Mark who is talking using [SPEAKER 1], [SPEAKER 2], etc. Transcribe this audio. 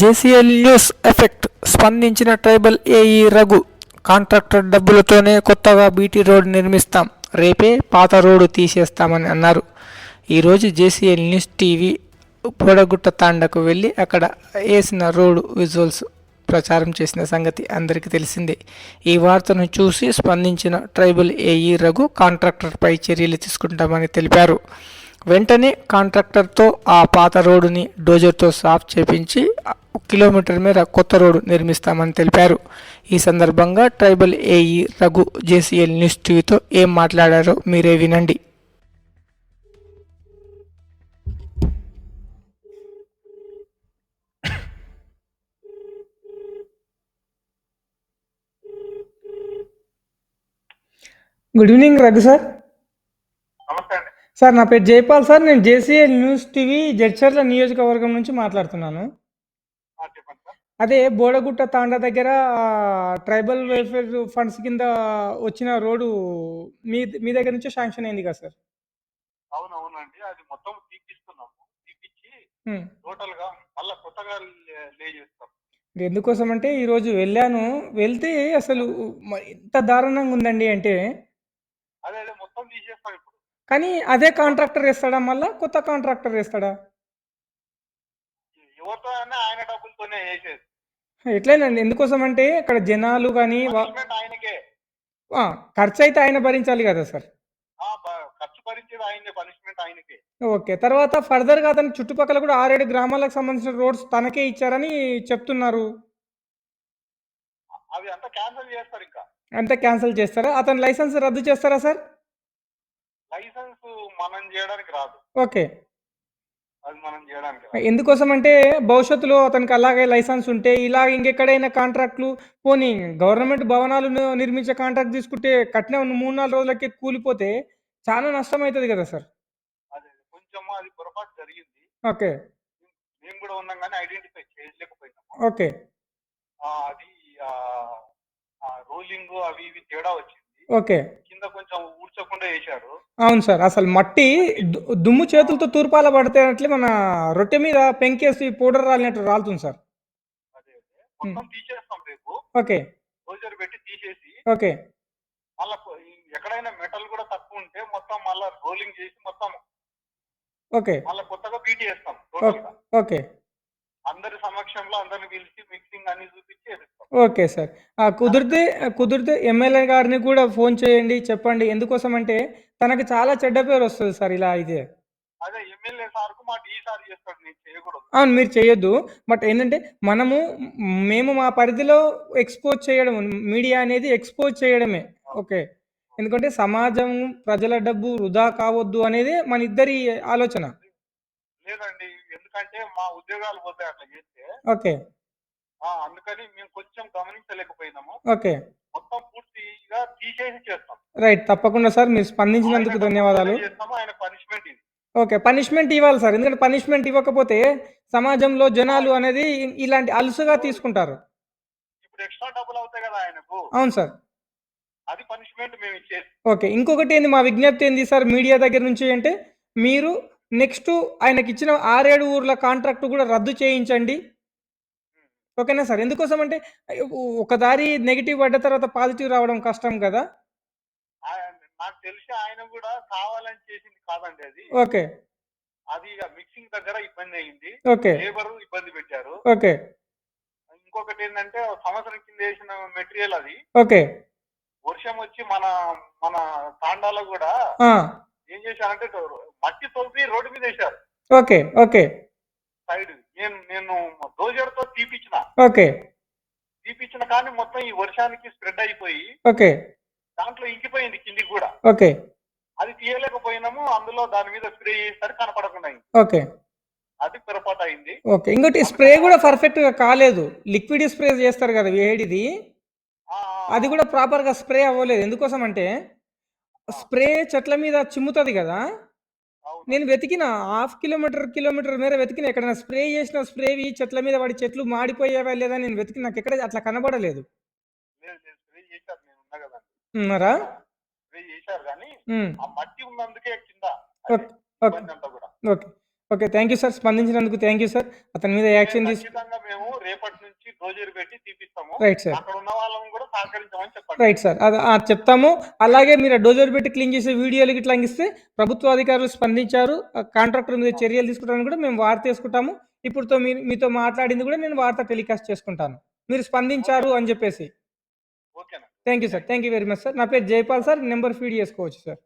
[SPEAKER 1] JCL news effect స్పందించిన tribal AE Raghu contractor డబ్బులతోనే కొత్తగా బీటీ రోడ్ నిర్మిస్తాం రేపే పాత రోడ్డు తీసేస్తామని అన్నారు. ఈరోజు జేసీఎల్ న్యూస్ టీవీ పొడగుట్ట తాండకు వెళ్ళి అక్కడ వేసిన రోడ్డు విజువల్స్ ప్రచారం చేసిన సంగతి అందరికీ తెలిసిందే. ఈ వార్తను చూసి స్పందించిన ట్రైబల్ ఏఈ రఘు కాంట్రాక్టర్పై చర్యలు తీసుకుంటామని తెలిపారు. వెంటనే కాంట్రాక్టర్తో ఆ పాత రోడ్డుని డోజర్తో సాఫ్ చేపించి కిలోమీటర్ మేర కొత్త రోడ్డు నిర్మిస్తామని తెలిపారు. ఈ సందర్భంగా tribal AE Raghu JCL news టీవీతో ఏం మాట్లాడారో మీరే వినండి. Good evening Raghu sir. Sir నా పేరు జైపాల్ సార్. నేను జేసీఎల్ న్యూస్ టీవీ జడ్చర్ల నియోజకవర్గం నుంచి మాట్లాడుతున్నాను. అదే బోడగుట్ట తాండా దగ్గర ట్రైబల్ వెల్ఫేర్ ఫండ్స్ కింద వచ్చిన రోడ్డు మీ మీ దగ్గర నుంచి శాంక్షన్ అయింది కదా సార్?
[SPEAKER 2] అవునవునండి. అది మొత్తం తీపిస్తున్నాము. తీపిచ్చి. టోటల్గా మళ్ళా కొత్తగా లే- చేస్తాం.
[SPEAKER 1] ఎందుకోసం అంటే ఈరోజు వెళ్ళాను. వెళ్తే అసలు ఎంత దారుణంగా ఉందండి అంటే
[SPEAKER 2] అదే అదే మొత్తం తీసేస్తాం ఇప్పుడు.
[SPEAKER 1] కానీ అదే కాంట్రాక్టర్ వేస్తాడా మళ్ళా? కొత్త కాంట్రాక్టర్ వేస్తాడా?
[SPEAKER 2] ఎవరితో ఆయన డబ్బులతోనే
[SPEAKER 1] ఎట్లయినండి ఎందుకోసం అంటే అక్కడ జనాలు కానీ
[SPEAKER 2] ఆయనకే.
[SPEAKER 1] ఖర్చు అయితే ఆయన భరించాలి కదా సార్?
[SPEAKER 2] ఖర్చు భరించేది ఆయనే పనిష్మెంట్ ఆయనకే.
[SPEAKER 1] ఓకే తర్వాత ఫర్దర్గా అతని చుట్టుపక్కల కూడా ఆరేడు గ్రామాలకు సంబంధించిన రోడ్స్ తనకే ఇచ్చారని చెప్తున్నారు.
[SPEAKER 2] అవి అంతా క్యాన్సిల్ చేస్తారు ఇంకా.
[SPEAKER 1] అంతే క్యాన్సిల్ చేస్తారా? అతని లైసెన్స్ రద్దు చేస్తారా సార్?
[SPEAKER 2] లైసెన్స్ మనం చేయడానికి రాదు.
[SPEAKER 1] ఓకే
[SPEAKER 2] అది మనం చేయడానికి రాదు
[SPEAKER 1] ఎందుకోసం అంటే భవిష్యత్తులో అతనికి అలాగే లైసెన్స్ ఉంటే ఇలా ఇంకెక్కడైనా కాంట్రాక్ట్లు పోనీ గవర్నమెంట్ భవనాలు నిర్మించే కాంట్రాక్ట్ తీసుకుంటే కట్టిన మూడు నాలుగు రోజులకి కూలిపోతే చాలా నష్టం అవుతుంది కదా సార్.
[SPEAKER 2] అదే పొరపాటు జరిగింది.
[SPEAKER 1] ఓకే.
[SPEAKER 2] మేము కూడా ఉన్నాం కానీ ఐడెంటిఫై చేయలేకపోయినాము.
[SPEAKER 1] ఓకే.
[SPEAKER 2] అది రోలింగ్ అవి ఇవి తేడా వచ్చింది.
[SPEAKER 1] ఓకే.
[SPEAKER 2] కింద కొంచెం ఊడ్చకుండా వేశారు.
[SPEAKER 1] అవును సార్ అసలు మట్టి దు- దుమ్ము చేతులతో తూర్పాల పడితేనట్లే మన రొట్టె మీద పెంకేసి పౌడర్ రాలినట్టు రాలుతుంది సార్.
[SPEAKER 2] అదే అదే. మొత్తం తీసేస్తాం రేపు.
[SPEAKER 1] ఓకే.
[SPEAKER 2] రోజర్ పెట్టి తీసేసి
[SPEAKER 1] ఓకే.
[SPEAKER 2] మళ్ళా కొ- ఈ ఎక్కడైనా మెటల్ కూడా తక్కువ ఉంటే మొత్తం మళ్ళా రోలింగ్ చేసి మొత్తం
[SPEAKER 1] ఓకే.
[SPEAKER 2] మళ్ళా కొత్తగా బీటీ టోటల్గా
[SPEAKER 1] ఓకే.
[SPEAKER 2] అందరి సమక్షంలో అందరిని పిలిచి మిక్సింగ్ అన్ని చూపించి
[SPEAKER 1] ఓకే సార్. కుదిరితే కుదిరితే ఎమ్మెల్యే గారిని కూడా ఫోన్ చేయండి చెప్పండి. ఎందుకోసం అంటే తనకి చాలా చెడ్డ పేరు వస్తుంది సార్ ఇలా అయితే.
[SPEAKER 2] అదే ఎమ్మెల్యే సార్కు మా డి సార్ చేస్తాడు నేను చేయకూడదు.
[SPEAKER 1] అవును మీరు చేయొద్దు. బట్ ఏంటంటే మనము మేము మా పరిధిలో ఎక్స్పోజ్ చేయడం మీడియా అనేది ఎక్స్పోజ్ చేయడమే. ఓకే. ఎందుకంటే సమాజం ప్రజల డబ్బు వృధా కావద్దు అనేది మన ఇద్దరి ఆలోచన.
[SPEAKER 2] లేదండి ఎందుకంటే మా ఉద్యోగాలు పోతాయి అట్లా చేస్తే
[SPEAKER 1] ఓకే.
[SPEAKER 2] అందుకని మేము కొంచెం గమనించలేకపోయినాము.
[SPEAKER 1] ఓకే.
[SPEAKER 2] మొత్తం పూర్తిగా తీసేసి చేస్తాం.
[SPEAKER 1] రైట్ తప్పకుండా సార్ మీరు స్పందించినందుకు ధన్యవాదాలు.
[SPEAKER 2] ఆయన పనిష్మెంట్ ఇది.
[SPEAKER 1] ఓకే పనిష్మెంట్ ఇవ్వాలి సార్ ఎందుకంటే పనిష్మెంట్ ఇవ్వకపోతే సమాజంలో జనాలు అనేది ఇలాంటి అలుసుగా తీసుకుంటారు.
[SPEAKER 2] ఇప్పుడు ఎక్స్ట్రా డబ్బులు అవుతాయి కదా ఆయనకు.
[SPEAKER 1] అవును సార్.
[SPEAKER 2] అది పనిష్మెంట్ మేము ఇచ్చేది
[SPEAKER 1] ఓకే ఇంకొకటి ఏంది మా విజ్ఞప్తి ఏంది సార్ మీడియా దగ్గర నుంచి అంటే మీరు నెక్స్ట్ ఆయనకి ఇచ్చిన ఆరేడు ఊర్ల కాంట్రాక్ట్ కూడా రద్దు చేయించండి. ఓకేనా సార్? ఎందుకోసం అంటే ఒక దారి నెగిటివ్ పడ్డ తర్వాత పాజిటివ్ రావడం కష్టం కదా?
[SPEAKER 2] నాకు తెలిసి ఆయన కూడా కావాలని చేసింది కాదండి అది.
[SPEAKER 1] ఓకే.
[SPEAKER 2] అది ఇక మిక్సింగ్ దగ్గర ఇబ్బంది అయింది.
[SPEAKER 1] ఓకే.
[SPEAKER 2] లేబర్ ఇబ్బంది పెట్టారు.
[SPEAKER 1] ఓకే.
[SPEAKER 2] ఇంకొకటి ఏంటంటే సంవత్సరం కింద వేసిన మెటీరియల్ అది.
[SPEAKER 1] ఓకే.
[SPEAKER 2] వర్షం వచ్చి మన మన తాండాలో కూడా ఏం చేశారంటే మట్టి తోపి రోడ్డు మీద వేశారు.
[SPEAKER 1] Okay okay.
[SPEAKER 2] సైడ్ నేను నేను డోజర్తో తీపిచ్చిన.
[SPEAKER 1] ఓకే.
[SPEAKER 2] తీపిచ్చిన కానీ మొత్తం ఈ వర్షానికి స్ప్రెడ్ అయిపోయి
[SPEAKER 1] ఓకే.
[SPEAKER 2] దాంట్లో ఇంకిపోయింది కిందికి కూడా.
[SPEAKER 1] ఓకే.
[SPEAKER 2] అది తీయలేకపోయినాము అందులో దాని మీద స్ప్రే చేసేసరికి కనపడకుండా
[SPEAKER 1] ఓకే.
[SPEAKER 2] అది పొరపాటు అయింది.
[SPEAKER 1] ఓకే. ఇంకోటి స్ప్రే కూడా పర్ఫెక్ట్గా కాలేదు. లిక్విడ్ స్ప్రే చేస్తారు కదా వేడిది. అది కూడా ప్రాపర్గా స్ప్రే అవ్వలేదు. ఎందుకోసం అంటే స్ప్రే చెట్ల మీద చిమ్ముతుంది కదా. నేను వెతికిన హాఫ్ కిలోమీటర్ కిలోమీటర్ మేర వెతికిన ఎక్కడైనా స్ప్రే చేసిన స్ప్రేవి చెట్ల మీద పడి చెట్లు మాడిపోయేవా లేదా నేను వెతికి నాకు ఎక్కడ అట్లా కనబడలేదు. ఉన్నారా? Okay okay. Thank you sir. స్పందించినందుకు thank you sir. అతని మీద యాక్షన్ తీసు
[SPEAKER 2] ఖచ్చితంగా మేము వచ్చి డోజర్ పెట్టి తీపిస్తాము.
[SPEAKER 1] రైట్ సార్
[SPEAKER 2] అక్కడ ఉన్న వాళ్ళని కూడా సహకరించమని చెప్పండి.
[SPEAKER 1] రైట్ సార్ అది చెప్తాము. అలాగే మీరు డోజర్ పెట్టి క్లీన్ చేసే వీడియోలు ఇట్లా ఇస్తే ప్రభుత్వ అధికారులు స్పందించారు. కాంట్రాక్టర్ మీద చర్యలు తీసుకోవడానికి కూడా మేము వార్త తీసుకుంటాము ఇప్పుడుతో మీ మీతో మాట్లాడింది కూడా నేను వార్త టెలికాస్ట్ చేసుకుంటాను. మీరు స్పందించారు అని చెప్పేసి. Thank you sir thank you very much sir నా పేరు జైపాల్ సార్ నెంబర్ ఫీడ్ చేసుకోవచ్చు సార్